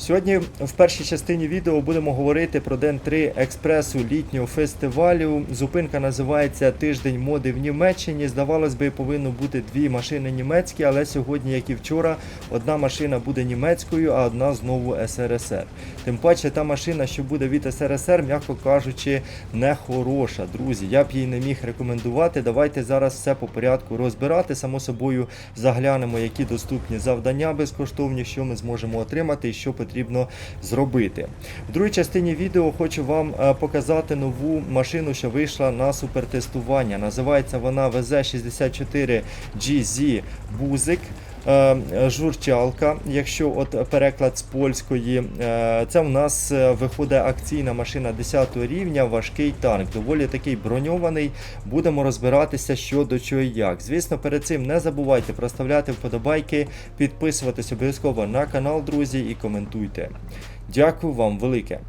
Сьогодні в першій частині відео будемо говорити про день 3 експресу літнього фестивалю. Зупинка називається Тиждень моди в Німеччині. Здавалось би, повинно бути дві машини німецькі, але сьогодні, як і вчора, одна машина буде німецькою, а одна знову СРСР. Тим паче, та машина, що буде від СРСР, м'яко кажучи, не хороша. Друзі, я б її не міг рекомендувати. Давайте зараз все по порядку розбирати. Само собою заглянемо, які доступні завдання безкоштовні, що ми зможемо отримати і що потрібно зробити. В другій частині відео хочу вам е, показати нову машину, що вийшла на супертестування. Називається вона VZ64 GZ Бузик. Е, Журчалка, якщо от переклад з польської, Е, це в нас е, виходить акційна машина 10 рівня, важкий танк, доволі такий броньований. Будемо розбиратися, що до чого і як. Звісно, перед цим не забувайте проставляти вподобайки, підписуватись обов'язково на канал, друзі, і коментуйте. Дякую вам велике.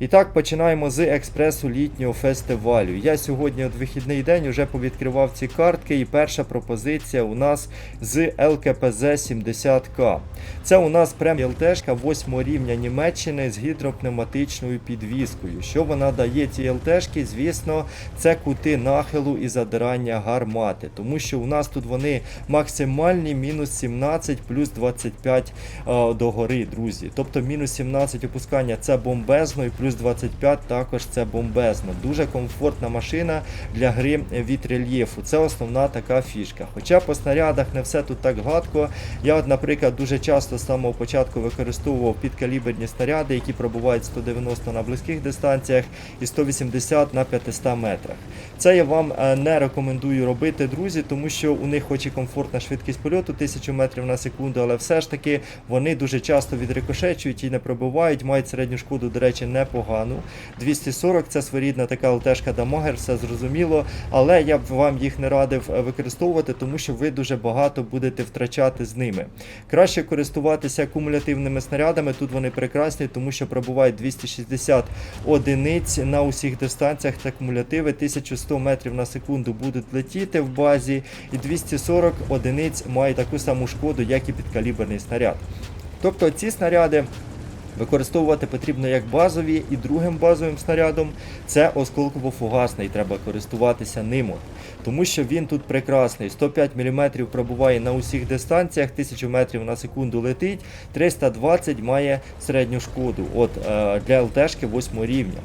І так, починаємо з експресу літнього фестивалю. Я сьогодні от вихідний день вже повідкривав ці картки, і перша пропозиція у нас з ЛКПЗ 70К. Це у нас прем ЛТшка 8 рівня Німеччини з гідропневматичною підвіскою. Що вона дає цій ЛТшки? Звісно, це кути нахилу і задирання гармати, тому що у нас тут вони максимальні мінус 17 плюс 25 е, догори, друзі. Тобто мінус 17 опускання це бомбезно, і плюс 25 також це бомбезно. Дуже комфортна машина для гри від рельєфу. Це основна така фішка. Хоча по снарядах не все тут так гладко. Я, от, наприклад, дуже часто з самого початку використовував підкаліберні снаряди, які пробувають 190 на близьких дистанціях і 180 на 500 метрах. Це я вам е, не рекомендую робити, друзі, тому що у них хоч і комфортна швидкість польоту 1000 метрів на секунду, але все ж таки вони дуже часто відрикошечують і не пробивають, мають середню шкоду, до речі, непогану. 240 це своєрідна така ЛТшка дамагер, все зрозуміло, але я б вам їх не радив е, використовувати, тому що ви дуже багато будете втрачати з ними. Краще користуватися кумулятивними снарядами. Тут вони прекрасні, тому що пробувають 260 одиниць на усіх дистанціях та кумулятиви 1100 метрів на секунду будуть летіти в базі, і 240 одиниць мають таку саму шкоду, як і підкаліберний снаряд. Тобто ці снаряди. Використовувати потрібно як базові і другим базовим снарядом це осколково-фугасний, треба користуватися ним. Тому що він тут прекрасний. 105 мм пробуває на усіх дистанціях, 1000 метрів на секунду летить, 320 має середню шкоду от, е, для ЛТшки 8 рівня.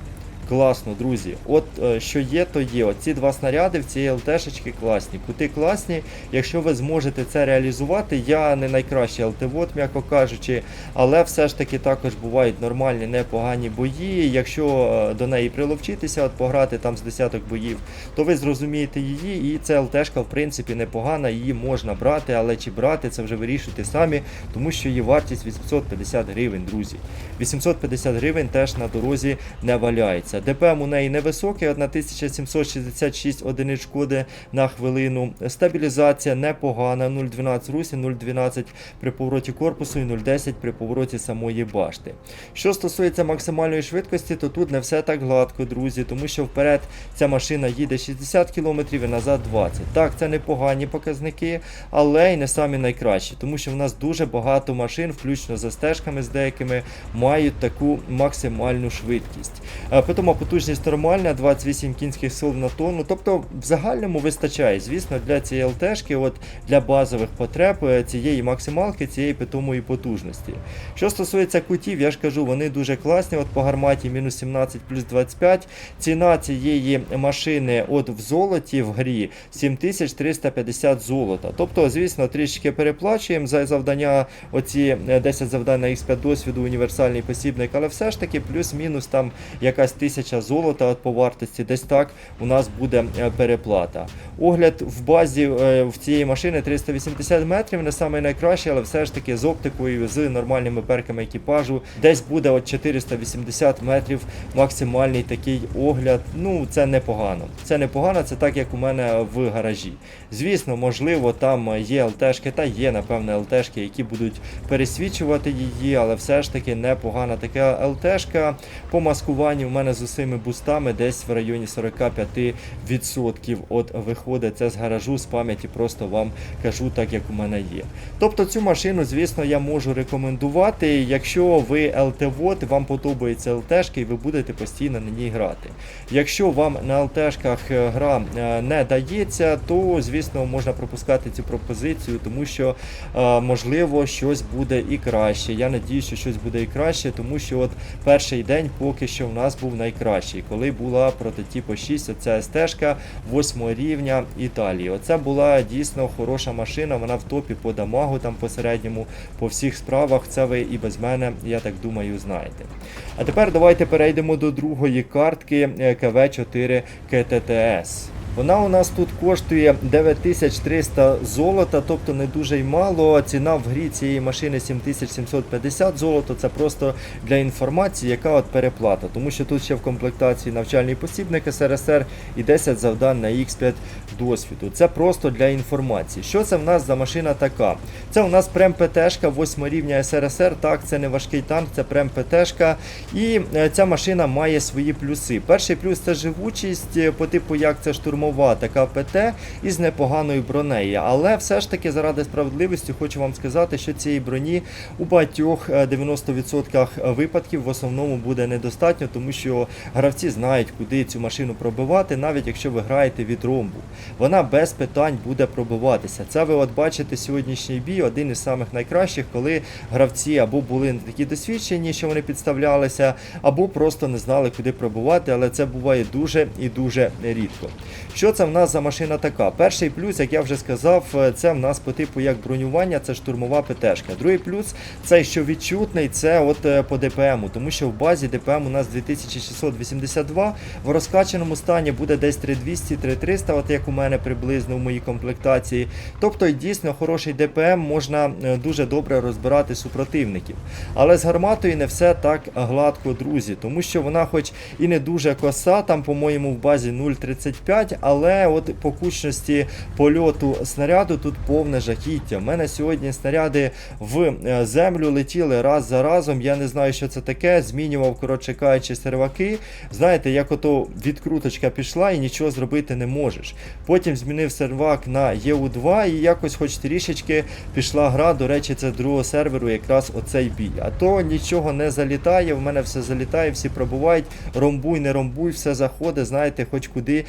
Класно, друзі. От е, що є, то є. От ці два снаряди в цієї ЛТшечки класні. Кути класні. Якщо ви зможете це реалізувати, я не найкращий ЛТВОД, м'яко кажучи, але все ж таки також бувають нормальні, непогані бої. Якщо е, до неї приловчитися, от пограти там з десяток боїв, то ви зрозумієте її, і ця ЛТшка, в принципі, непогана, її можна брати, але чи брати, це вже вирішуйте самі, тому що її вартість 850 гривень, друзі. 850 гривень теж на дорозі не валяється. ДПМ у неї невисокий, 1766 одиниць шкоди на хвилину. Стабілізація непогана, 0,12 русі, 0,12 при повороті корпусу і 0,10 при повороті самої башти. Що стосується максимальної швидкості, то тут не все так гладко, друзі, тому що вперед ця машина їде 60 км і назад 20. Так, це непогані показники, але й не самі найкращі, тому що в нас дуже багато машин, включно за стежками з деякими, мають таку максимальну швидкість. Е, потужність нормальна, 28 кінських сил на тонну. Тобто в загальному вистачає, звісно, для цієї ЛТшки, от для базових потреб е, цієї максималки, цієї питомої потужності. Що стосується кутів, я ж кажу, вони дуже класні. От по гарматі мінус 17 плюс 25. Ціна цієї машини от в золоті в грі 7350 золота. Тобто, звісно, трішки переплачуємо за завдання, оці е, 10 завдань на X5 досвіду, універсальний посібник, але все ж таки плюс-мінус там якась тисяча золота по вартості, десь так у нас буде е, переплата. Огляд в базі е, в цієї машини 380 метрів, не саме найкраще, але все ж таки з оптикою, з нормальними перками екіпажу, десь буде от 480 метрів максимальний такий огляд. Ну, це непогано. Це непогано, це так, як у мене в гаражі. Звісно, можливо, там є ЛТшки, та є, напевне, ЛТшки, які будуть пересвічувати її, але все ж таки непогана така ЛТшка. По маскуванню в мене усіми бустами десь в районі 45% от виходить це з гаражу з пам'яті, просто вам кажу так, як у мене є. Тобто цю машину, звісно, я можу рекомендувати, якщо ви ЛТ-вод, вам подобаються ЛТшки і ви будете постійно на ній грати. Якщо вам на ЛТшках е, гра е, не дається, то звісно можна пропускати цю пропозицію, тому що е, можливо щось буде і краще. Я надію, що щось буде і краще, тому що от перший день поки що в нас був найкращий, коли була прототипу 6, оця СТ-шка 8 рівня Італії. Оце була дійсно хороша машина, вона в топі по дамагу, там по середньому, по всіх справах. Це ви і без мене, я так думаю, знаєте. А тепер давайте перейдемо до другої картки е, КВ4 КТТС. Вона у нас тут коштує 9300 золота, тобто не дуже й мало. Ціна в грі цієї машини 7750 золота. Це просто для інформації, яка от переплата. Тому що тут ще в комплектації навчальний посібник СРСР і 10 завдань на X5 досвіду. Це просто для інформації. Що це в нас за машина така? Це у нас прем ПТшка 8 рівня СРСР. Так, це не важкий танк, це прем ПТшка. І е, ця машина має свої плюси. Перший плюс це живучість, е, по типу як це штурмова така ПТ із непоганою бронею. Але все ж таки, заради справедливості, хочу вам сказати, що цієї броні у багатьох е, 90% випадків в основному буде недостатньо, тому що гравці знають, куди цю машину пробивати, навіть якщо ви граєте від ромбу. Вона без питань буде пробиватися. Це ви от бачите сьогоднішній бій, один із самих найкращих, коли гравці або були такі досвідчені, що вони підставлялися, або просто не знали, куди пробувати, але це буває дуже і дуже рідко. Що це в нас за машина така? Перший плюс, як я вже сказав, е, це в нас по типу як бронювання, це штурмова ПТшка. Другий плюс, це що відчутний, це от е, по ДПМу, тому що в базі ДПМ у нас 2682, в розкачаному стані буде десь 3200-3300, от як у мене приблизно в моїй комплектації. Тобто дійсно хороший ДПМ можна е, дуже добре розбирати супротивників. Але з гарматою не все так гладко, друзі, тому що вона, хоч і не дуже коса, там, по-моєму, в базі 0,35, але от по кучності польоту снаряду тут повне жахіття. У мене сьогодні снаряди в е, землю летіли раз за разом. Я не знаю, що це таке. Змінював, коротше кажучи, серваки. Знаєте, як ото відкруточка пішла і нічого зробити не можеш. Потім змінив сервак на EU2 і якось, хоч трішечки, пішла гра. До речі, це другого серверу, якраз оцей бій. А то нічого не залітає. В мене все залітає, всі пробувають. Ромбуй, не ромбуй, все заходить, знаєте, хоч куди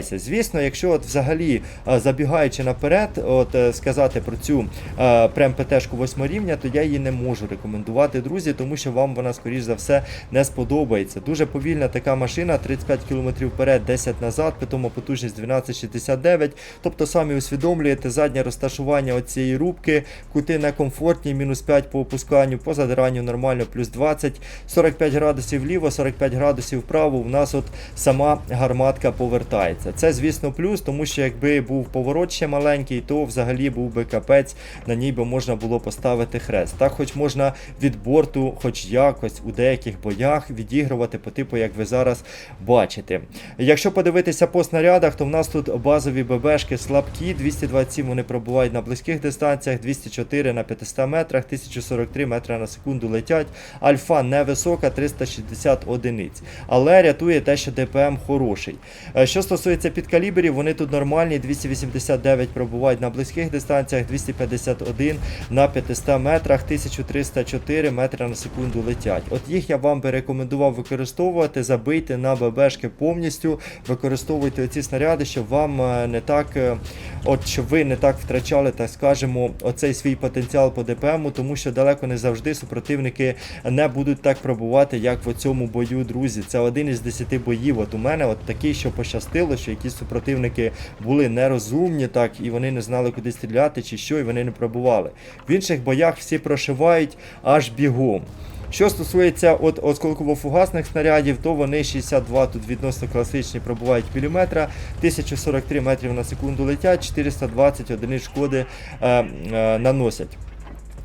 дівайся. Звісно, якщо от взагалі е, забігаючи наперед, от е, сказати про цю е, прем ПТшку 8 рівня, то я її не можу рекомендувати, друзі, тому що вам вона, скоріш за все, не сподобається. Дуже повільна така машина, 35 км вперед, 10 назад, питомо потужність 1269. Тобто самі усвідомлюєте заднє розташування оцієї рубки, кути некомфортні, мінус 5 по опусканню, по задиранню нормально, плюс 20, 45 градусів вліво, 45 градусів вправо. У нас от сама гарматка повертається. Це, звісно, плюс, тому що якби був поворот ще маленький, то взагалі був би капець, на ній би можна було поставити хрест. Так, хоч можна від борту, хоч якось у деяких боях відігрувати по типу, як ви зараз бачите. Якщо подивитися по снарядах, то в нас тут базові ББшки слабкі, 227 вони пробувають на близьких дистанціях, 204 на 500 метрах, 1043 метри на секунду летять. Альфа невисока, 360 одиниць. Але рятує те, що ДПМ хороший. Е, Що стосується підкаліберів, вони тут нормальні, 289 пробувають на близьких дистанціях, 251 на 500 метрах, 1304 метри на секунду летять. От їх я вам би рекомендував використовувати, забийте на ББшки повністю, використовуйте ці снаряди, щоб вам е, не так, е, от щоб ви не так втрачали, так скажемо, оцей свій потенціал по ДПМу, тому що далеко не завжди супротивники не будуть так пробувати, як в цьому бою, друзі. Це один із 10 боїв. От у мене от такий, що пощастило, що якісь супротивники були нерозумні, так, і вони не знали, куди стріляти чи що, і вони не пробували. В інших боях всі прошивають аж бігом. Що стосується от осколково-фугасних снарядів, то вони 62 тут відносно класичні пробувають міліметра, 1043 метрів на секунду летять, 420 одиниць шкоди е, е, наносять.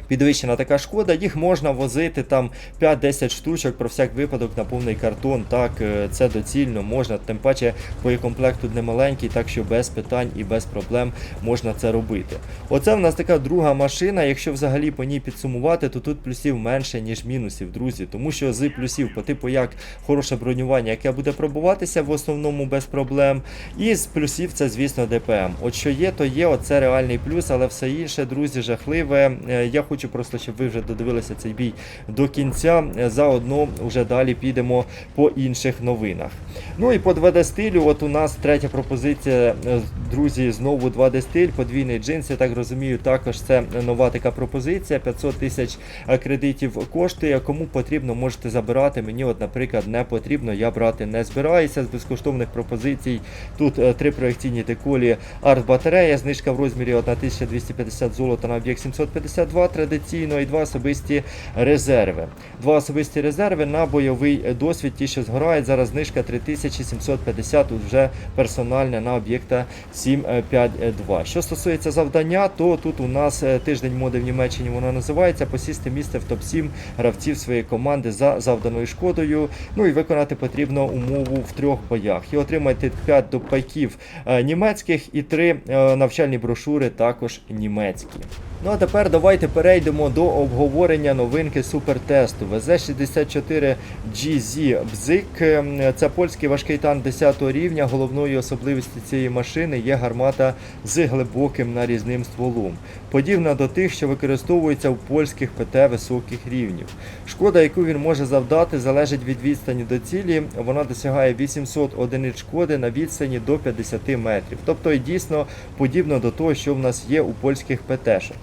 Підвищена така шкода, їх можна возити там 5-10 штучок про всяк випадок на повний картон. Так, е, це доцільно можна, тим паче боєкомплект тут не маленький, так що без питань і без проблем можна це робити. Оце в нас така друга машина. Якщо взагалі по ній підсумувати, то тут плюсів менше, ніж мінусів, друзі. Тому що з плюсів, по типу як хороше бронювання, яке буде пробуватися в основному без проблем. І з плюсів це, звісно, ДПМ. От що є, то є, оце реальний плюс, але все інше, друзі, жахливе. Е, Я хочу просто, щоб ви вже додивилися цей бій до кінця. Е, Заодно вже далі підемо по інших новинах. Ну і по 2D стилю, от у нас третя пропозиція, е, друзі, знову 2D стиль, подвійний джинс, я так розумію, також це нова така пропозиція. 500 тисяч е, кредитів коштує. Кому потрібно, можете забирати. Мені, от, наприклад, не потрібно, я брати не збираюся з безкоштовних пропозицій. Тут три проекційні деколі арт-батарея, знижка в розмірі 1250 золота на об'єкт 752 традиційно і два особисті резерви. Два особисті резерви на бойовий е, досвід. Ті, що згорають. Зараз знижка 3750 тут вже персональне на об'єкта 752. Що стосується завдання, то тут у нас е, тиждень моди в Німеччині воно називається. Посісти місце в топ-7 гравців своєї команди за завданою шкодою. Ну і виконати потрібно умову в трьох боях. І отримати 5 допайків е, німецьких і 3 навчальні брошури також німецькі. Ну а тепер давайте перейдемо до обговорення новинки супертесту. ВЗ-64 GZ Бзик. Ем, Це польський важкий танк 10 рівня. Головною особливістю цієї машини є гармата з глибоким нарізним стволом. Подібна до тих, що використовуються в польських ПТ високих рівнів. Шкода, яку він може завдати, залежить від відстані до цілі. Вона досягає 800 одиниць шкоди на відстані до 50 метрів. Тобто дійсно подібно до того, що в нас є у польських ПТшок.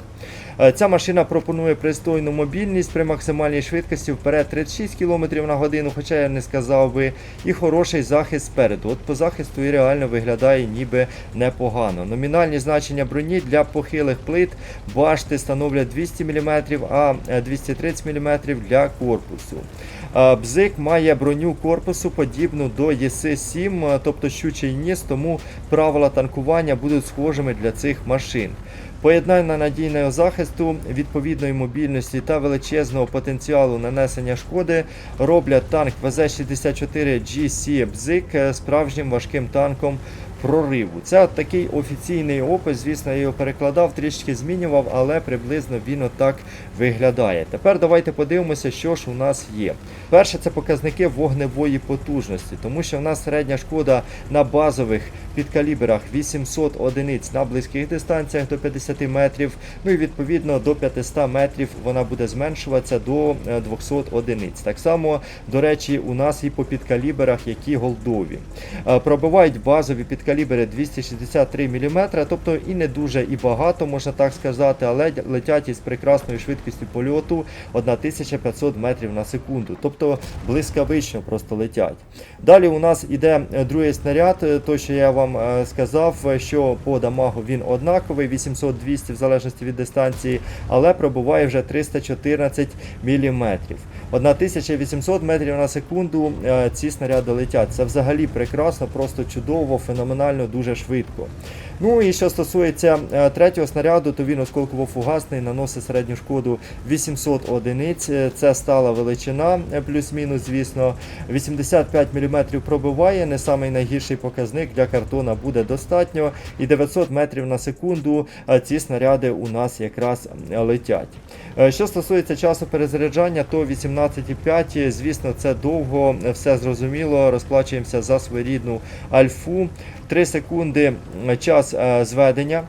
Е, Ця машина пропонує пристойну мобільність при максимальній швидкості вперед 36 км на годину, хоча я не сказав би, і хороший захист спереду. От по захисту і реально виглядає ніби непогано. Номінальні значення броні для похилих плит башти становлять 200 мм, а е, 230 мм для корпусу. Бзик має броню корпусу подібну до ЄС-7, е, тобто щучий ніс, тому правила танкування будуть схожими для цих машин. Поєднання надійного захисту, відповідної мобільності та величезного потенціалу нанесення шкоди роблять танк ВЗ-64 GC Бзик е, справжнім важким танком прориву. Це от такий офіційний опис, звісно, я його перекладав, трішки змінював, але приблизно він отак виглядає. Тепер давайте подивимося, що ж у нас є. Перше, це показники вогневої потужності, тому що в нас середня шкода на базових підкаліберах 800 одиниць на близьких дистанціях до 50 метрів. Ну і відповідно до 500 метрів вона буде зменшуватися до е, 200 одиниць. Так само, до речі, у нас і по підкаліберах, які голдові. Е, Пробивають базові підкалібери 263 мм, тобто і не дуже і багато, можна так сказати, але летять із прекрасною швидкістю польоту 1500 метрів на секунду. Тобто блискавично просто летять. Далі у нас іде е, другий снаряд, е, той, що я вам е, сказав, що по дамагу він однаковий, 800-200 в залежності від дистанції, але пробуває вже 314 мм. 1800 метрів на секунду ці снаряди летять. Це взагалі прекрасно, просто чудово, феноменально, дуже швидко. Ну і що стосується е, третього снаряду, то він осколково-фугасний, наносить середню шкоду 800 одиниць. Е, Це стала величина, е, плюс-мінус, звісно. 85 мм пробиває, не самий найгірший показник для картона буде достатньо. І 900 метрів на секунду ці снаряди у нас якраз летять. Що стосується часу перезаряджання, то 18,5, звісно, це довго, все зрозуміло. Розплачуємося за своєрідну альфу. 3 секунди час е, зведення.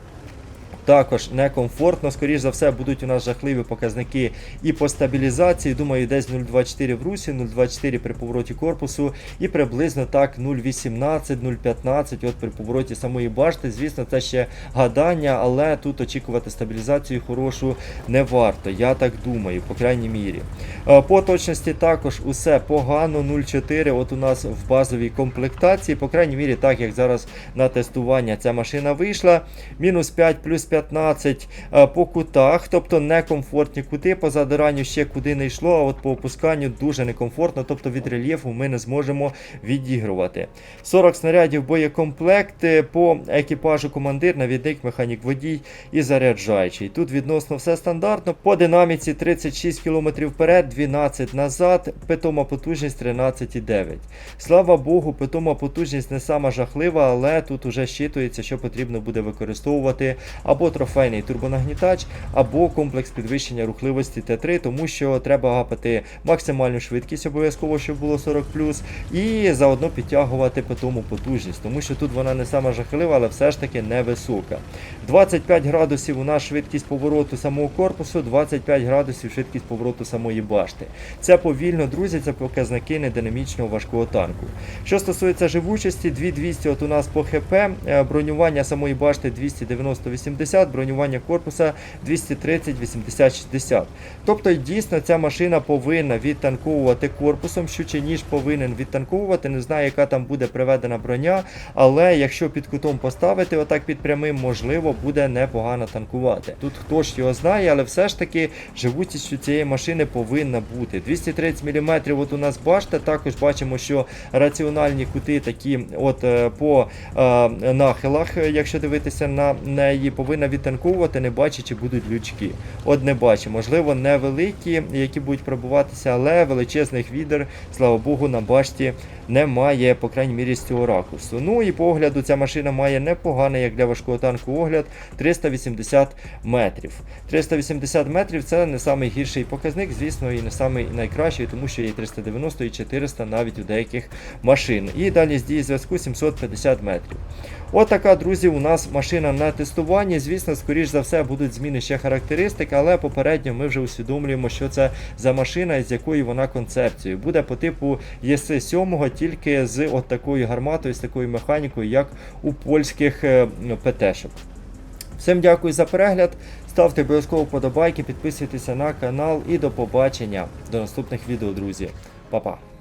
Також некомфортно, скоріш за все, будуть у нас жахливі показники і по стабілізації. Думаю, десь 0,24 в русі, 0,24 при повороті корпусу і приблизно так 0,18, 0,15 от при повороті самої башти. Звісно, це ще гадання, але тут очікувати стабілізацію хорошу не варто. Я так думаю, по крайній мірі. Е, По точності також усе погано, 0,4. От у нас в базовій комплектації, по крайній мірі, так як зараз на тестування ця машина вийшла. Мінус 5 плюс 5. 15 е, по кутах, тобто некомфортні кути. По задиранню ще куди не йшло, а от по опусканню дуже некомфортно, тобто від рельєфу ми не зможемо відігрувати. 40 снарядів боєкомплект е, по екіпажу командир, навідник, механік водій і заряджаючий. Тут відносно все стандартно. По динаміці 36 км вперед, 12 назад, питома потужність 13,9. Слава Богу, питома потужність не сама жахлива, але тут уже щитується, що потрібно буде використовувати або трофейний турбонагнітач, або комплекс підвищення рухливості Т3, тому що треба гапати максимальну швидкість, обов'язково, щоб було 40 і заодно підтягувати питому потужність, тому що тут вона не сама жахлива, але все ж таки невисока. 25 градусів у нас швидкість повороту самого корпусу, 25 градусів швидкість повороту самої башти. Це повільно, друзі, це показники нединамічного важкого танку. Що стосується живучості, 2200 от у нас по ХП, е, бронювання самої башти 290-80, бронювання корпуса 230-80-60. Тобто дійсно ця машина повинна відтанковувати корпусом, щучий ніж повинен відтанковувати. Не знаю, яка там буде приведена броня, але якщо під кутом поставити отак під прямим, можливо, буде непогано танкувати. Тут хто ж його знає, але все ж таки живучість у цієї машини повинна бути. 230 мм от у нас башта, також бачимо, що раціональні кути такі от е, по е, нахилах, якщо дивитися на неї, повинна відтанковувати, не бачачи будуть лючки. От не бачу, можливо, невеликі, які будуть пробуватися, але величезних відер, слава Богу, на башті немає, по крайній мірі, з цього ракурсу. Ну і по огляду ця машина має непоганий, як для важкого танку, огляд 380 метрів. 380 метрів це не найгірший показник, звісно, і не самий найкращий, тому що є 390 і 400 навіть у деяких машин. І дальність дії зв'язку 750 метрів. От така, друзі, у нас машина на тестуванні. Звісно, скоріш за все будуть зміни ще характеристик, але попередньо ми вже усвідомлюємо, що це за машина і з якою вона концепцією. Буде по типу ЄС 7 тільки з от такою гарматою, з такою механікою, як у польських е, ПТ-шок. Всім дякую за перегляд. Ставте обов'язково вподобайки, підписуйтеся на канал і до побачення. До наступних відео, друзі. Па-па.